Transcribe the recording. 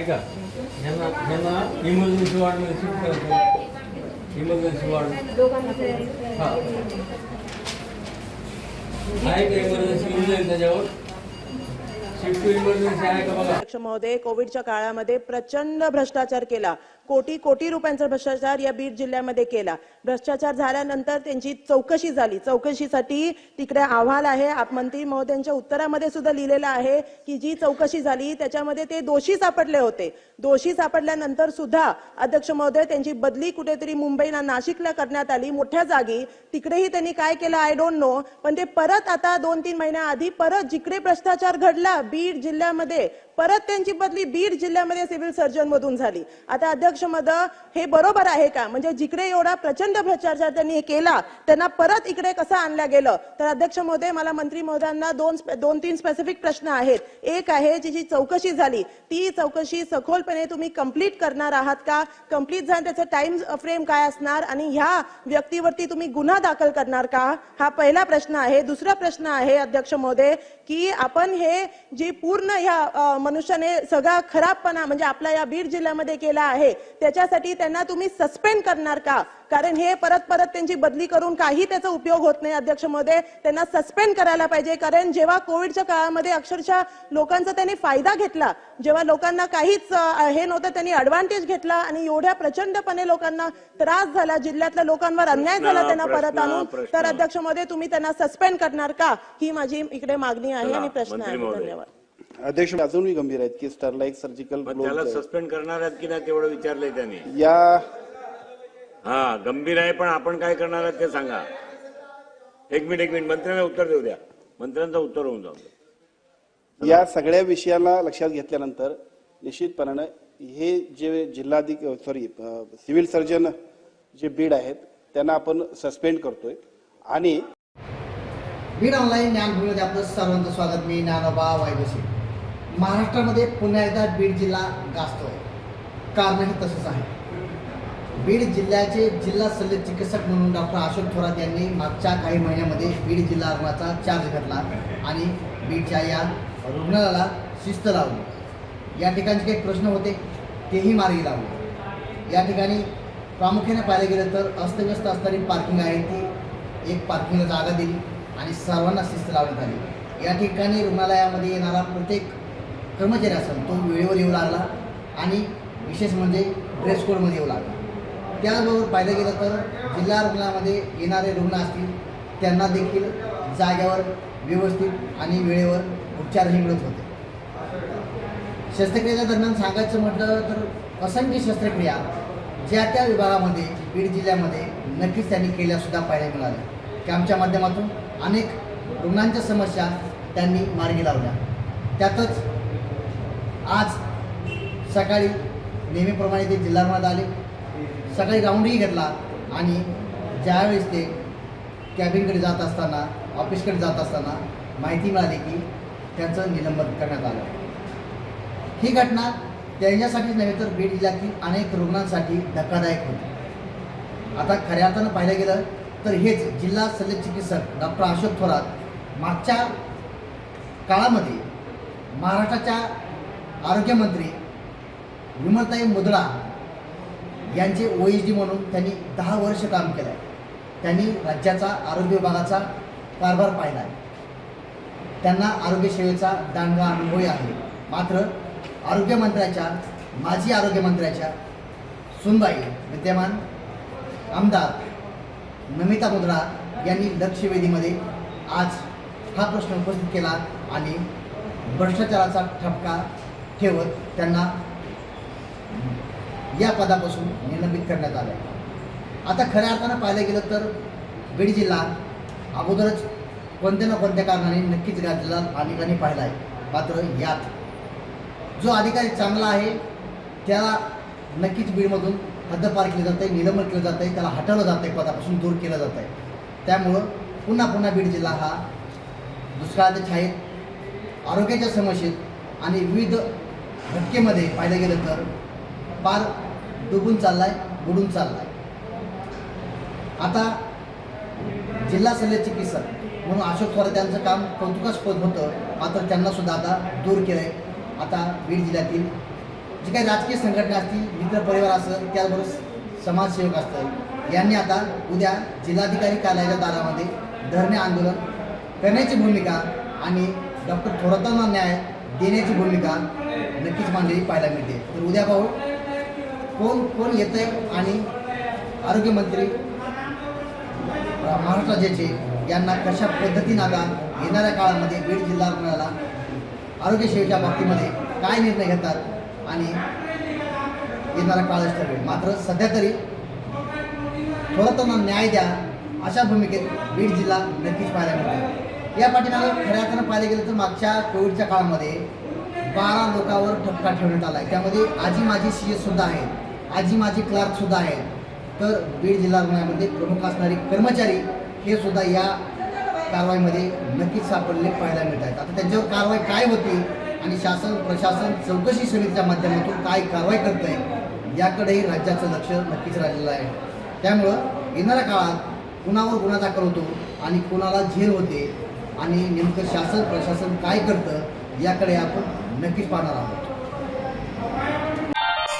ऐका. ह्यांना ह्यांना इमर्जन्सी वॉर्डमध्ये शिफ्ट करायचं इमर्जन्सी वॉर्ड हां. आहे का इमर्जन्सी येऊन जाईल त्याच्यावर. अध्यक्ष महोदय कोविडच्या काळामध्ये प्रचंड भ्रष्टाचार केला. कोटी कोटी रुपयांचा भ्रष्टाचार या बीड जिल्ह्यामध्ये केला. भ्रष्टाचार झाल्यानंतर त्यांची चौकशी झाली. चौकशीसाठी तिकडे अहवाल आहे. आप- मंत्री महोदयांच्या उत्तरामध्ये सुद्धा लिहिलेलं आहे की जी चौकशी झाली त्याच्यामध्ये ते दोषी सापडले होते. दोषी सापडल्यानंतर सुद्धा अध्यक्ष महोदय त्यांची बदली कुठेतरी मुंबईला नाशिकला करण्यात आली. मोठ्या जागी तिकडेही त्यांनी काय केलं आय डोंट नो पण ते परत आता दोन तीन महिन्याआधी परत जिकडे भ्रष्टाचार घडला बीड जिल्ह्यामध्ये परत त्यांची बदली बीड जिल्ह्यामध्ये सिव्हिल सर्जन मधून झाली. आता अध्यक्ष मद हे बरोबर आहे का? म्हणजे जिकडे एवढा प्रचंड भ्रष्टाचार त्यांनी केला त्यांना परत इकडे कसं आणलं गेलं? तर अध्यक्ष महोदय मला मंत्री महोदयांना दोन दोन तीन स्पेसिफिक प्रश्न आहेत. एक आहे जी जी चौकशी झाली ती चौकशी सखोलपणे तुम्ही कंप्लीट करणार आहात का? कंप्लीट झालं त्याचं टाइम फ्रेम काय असणार? आणि ह्या व्यक्तीवरती तुम्ही गुन्हा दाखल करणार का? हा पहिला प्रश्न आहे. दुसरा प्रश्न आहे अध्यक्ष महोदय की आपण हे जी पूर्ण ह्या मनुष्याने सगळा खराबपणा म्हणजे आपल्या या बीड जिल्ह्यामध्ये केला आहे त्याच्यासाठी त्यांना तुम्ही सस्पेंड करणार का? कारण हे परत परत त्यांची बदली करून काही त्याचा उपयोग होत नाही अध्यक्ष महोदय त्यांना सस्पेंड करायला पाहिजे. कारण जेव्हा कोविडच्या काळामध्ये अक्षरशः लोकांचा त्यांनी फायदा घेतला जेव्हा लोकांना काहीच हे नव्हतं त्यांनी ऍडव्हान्टेज घेतला आणि एवढ्या प्रचंडपणे लोकांना त्रास झाला जिल्ह्यातल्या लोकांवर अन्याय झाला त्यांना परत आणून. तर अध्यक्ष महोदय तुम्ही त्यांना सस्पेंड करणार का? ही माझी इकडे मागणी आहे आणि प्रश्न आहे. धन्यवाद. अध्यक्ष अजूनही गंभीर आहेत की स्टरलाइट सर्जिकल त्याला सस्पेंड करणार आहेत की नाही तेवढं विचारलंय त्यांनी. या हा गंभीर आहे पण आपण काय करणार आहात ते सांगा. एक मिनिट एक मिनिट. मंत्र्यांना उत्तर देऊ द्या. मंत्र्यांचं उत्तर होऊन जाऊ द्या. या सगळ्या विषयाला लक्षात घेतल्यानंतर निश्चितपणानं हे जे जिल्हाधिक सॉरी सिव्हिल सर्जन जे बीड आहेत त्यांना आपण सस्पेंड करतोय. आणि बीड ऑनलाईन ज्ञानभूमीमध्ये आपलं सर्वांचं स्वागत. मी ज्ञानोबा वायबशी महाराष्ट्रामध्ये पुन्हा एकदा बीड जिल्हा गाजतोय. कारणही तसंच आहे. बीड जिल्ह्याचे जिल्हा शल्य चिकित्सक म्हणून डॉक्टर अशोक थोरात यांनी मागच्या काही महिन्यामध्ये बीड जिल्हा रुग्णाचा चार्ज घेतला आणि बीडच्या या रुग्णालयाला शिस्त लावली. या ठिकाणचे काही प्रश्न होते तेही मार्गी लावले. या ठिकाणी प्रामुख्याने पाहिलं गेलं तर अस्तव्यस्त असणारी पार्किंग आहे ती एक पार्किंगला जागा दिली आणि सर्वांना शिस्त लावण्यात आली. या ठिकाणी रुग्णालयामध्ये येणारा प्रत्येक कर्मचारी असेल तो वेळेवर येऊ लागला आणि विशेष म्हणजे ड्रेस कोडमध्ये येऊ लागला. त्याचबरोबर पाहिलं गेलं तर जिल्हा रुग्णालयामध्ये येणारे रुग्ण असतील त्यांना देखील जाग्यावर व्यवस्थित आणि वेळेवर उपचारही मिळत होते. शस्त्रक्रियेच्या दरम्यान सांगायचं म्हटलं तर असंख्य शस्त्रक्रिया ज्या त्या विभागामध्ये बीड जिल्ह्यामध्ये नक्कीच त्यांनी केल्यासुद्धा पाहायला मिळाल्या. कॅम्पच्या माध्यमातून अनेक रुग्णांच्या समस्या त्यांनी मार्गी लावल्या. त्यातच आज सकाळी नेहमीप्रमाणे ते जिल्हा रुग्णालयात आले. सकाळी राऊंडही घेतला आणि ज्यावेळेस ते कॅबिनकडे जात असताना ऑफिसकडे जात असताना माहिती मिळाली की त्यांचं निलंबन करण्यात आलं. ही घटना त्यांच्यासाठीच नव्हे तर बीड जिल्ह्यातील अनेक रुग्णांसाठी धक्कादायक होती. आता खऱ्या अर्थानं पाहिलं गेलं तर हेच जिल्हा शल्य चिकित्सक डॉक्टर अशोक थोरात मागच्या काळामध्ये महाराष्ट्राच्या आरोग्यमंत्री विमलताई मुदळा यांचे ओ एच डी म्हणून त्यांनी दहा वर्ष काम केलं आहे त्यांनी राज्याचा आरोग्य विभागाचा कारभार पाहिला आहे त्यांना आरोग्यसेवेचा दांडगा अनुभवही आहे. मात्र आरोग्यमंत्र्याच्या माजी आरोग्यमंत्र्याच्या सुनबाई विद्यमान आमदार नमिता मुद्रा यांनी लक्षवेधीमध्ये आज हा प्रश्न उपस्थित केला आणि भ्रष्टाचाराचा ठपका ठेवत त्यांना या पदापासून निलंबित करण्यात आलं आहे आता खऱ्या अर्थानं पाहिलं गेलं तर बीड जिल्हा अगोदरच कोणत्या ना कोणत्या कारणाने नक्कीच गाजलेला अनेकांनी पाहिला आहे. मात्र यात जो अधिकारी चांगला आहे त्याला नक्कीच बीडमधून हद्दपार केलं जातं आहे निलंबन केलं जातं आहे त्याला हटवलं जातं आहे पदापासून दूर केलं जात आहे त्यामुळं पुन्हा पुन्हा बीड जिल्हा हा दुष्काळाच्या छायेत आरोग्याच्या समस्येत आणि विविध घटकेमध्ये पाहिलं गेलं तर पार डुबून चाललाय बुडून चाललाय. आता जिल्हा शल्य चिकित्सक म्हणून अशोक थोरात यांचं काम कौतुकास्पद होतं मात्र त्यांना सुद्धा आता दूर केलंय. आता बीड जिल्ह्यातील जी काही राजकीय संघटना असतील मित्रपरिवार असेल त्याचबरोबर समाजसेवक असतात यांनी आता उद्या जिल्हाधिकारी कार्यालयाच्या दारामध्ये धरणे आंदोलन करण्याची भूमिका आणि डॉक्टर थोरातांना न्याय देण्याची भूमिका नक्कीच मांडलेली पाहायला मिळते. तर उद्या पाहू. कोण कोण येतंय आणि आरोग्यमंत्री महाराष्ट्र राज्याचे यांना कशा पद्धतीनं आता येणाऱ्या काळामध्ये बीड जिल्हा रुग्णाला आरोग्य सेवेच्या बाबतीमध्ये काय निर्णय घेतात आणि येणारा काळच ठरवेल मात्र सध्या तरी थोडं त्यांना न्याय द्या अशा भूमिकेत बीड जिल्हा नक्कीच पाहायला मिळतो या पाठीमागे खऱ्या अर्थानं पाहायला गेलं तर मागच्या कोविडच्या काळामध्ये बारा लोकांवर ठपका ठेवण्यात आला आहे त्यामध्ये आजी माझी सी एस सुद्धा आहेत. आजी माझी क्लार्क सुद्धा आहेत. तर बीड जिल्हा रुग्णालयामध्ये प्रमुख असणारे कर्मचारी हे सुद्धा या कारवाईमध्ये नक्कीच सापडले पाहायला मिळत आहेत. आता त्यांच्यावर कारवाई काय होती आणि शासन प्रशासन चौकशी समितीच्या माध्यमातून काय कारवाई करत आहे याकडेही राज्याचं लक्ष नक्कीच राहिलेलं आहे. त्यामुळं येणाऱ्या काळात कुणावर गुन्हा दाखल होतो आणि कुणाला झेल होते आणि नेमकं शासन प्रशासन काय करतं याकडे आपण नक्कीच पाहणार आहोत.